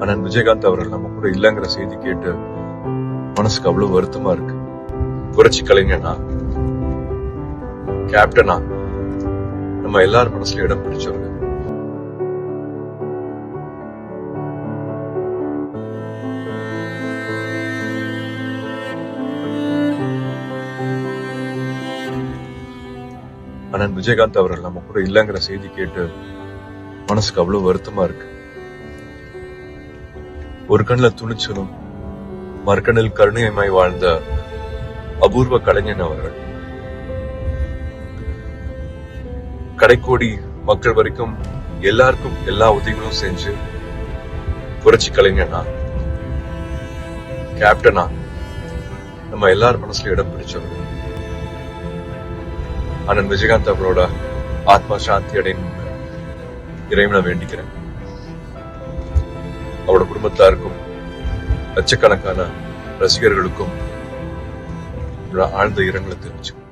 அண்ணன் விஜயகாந்த் அவர்கள் நம்ம கூட இல்லைங்கிற செய்தி கேட்டு மனசுக்கு அவ்வளவு வருத்தமா இருக்கு. புரட்சி கலைஞனா? கேப்டனா நம்ம எல்லார் மனசுல இடம் பிடிச்சவங்க அண்ணன் விஜயகாந்த் அவர்கள் நம்ம கூட இல்லைங்கிற செய்தி கேட்டு மனசுக்கு அவ்வளவு வருத்தமா இருக்கு. ஒரு கண்ணில் துணிச்சலும் மறுக்கண்ணில் கருணையமாய் வாழ்ந்த அபூர்வ கலைஞன் அவர்கள். கடைக்கோடி மக்கள் வரைக்கும் எல்லாருக்கும் எல்லா உதவிகளும் செஞ்சு புரட்சி கலைஞனா கேப்டனா நம்ம எல்லார் மனசுல இடம் பிடிச்சவர். அண்ணன் விஜயகாந்த் அவரோட ஆத்மா சாந்தி அடையணும் இறைவனை வேண்டிக்கிறேன். அவரோட குடும்பத்தாருக்கும் லட்சக்கணக்கான ரசிகர்களுக்கும் ஆழ்ந்த இரங்கலை தெரிவிச்சுக்கிறேன்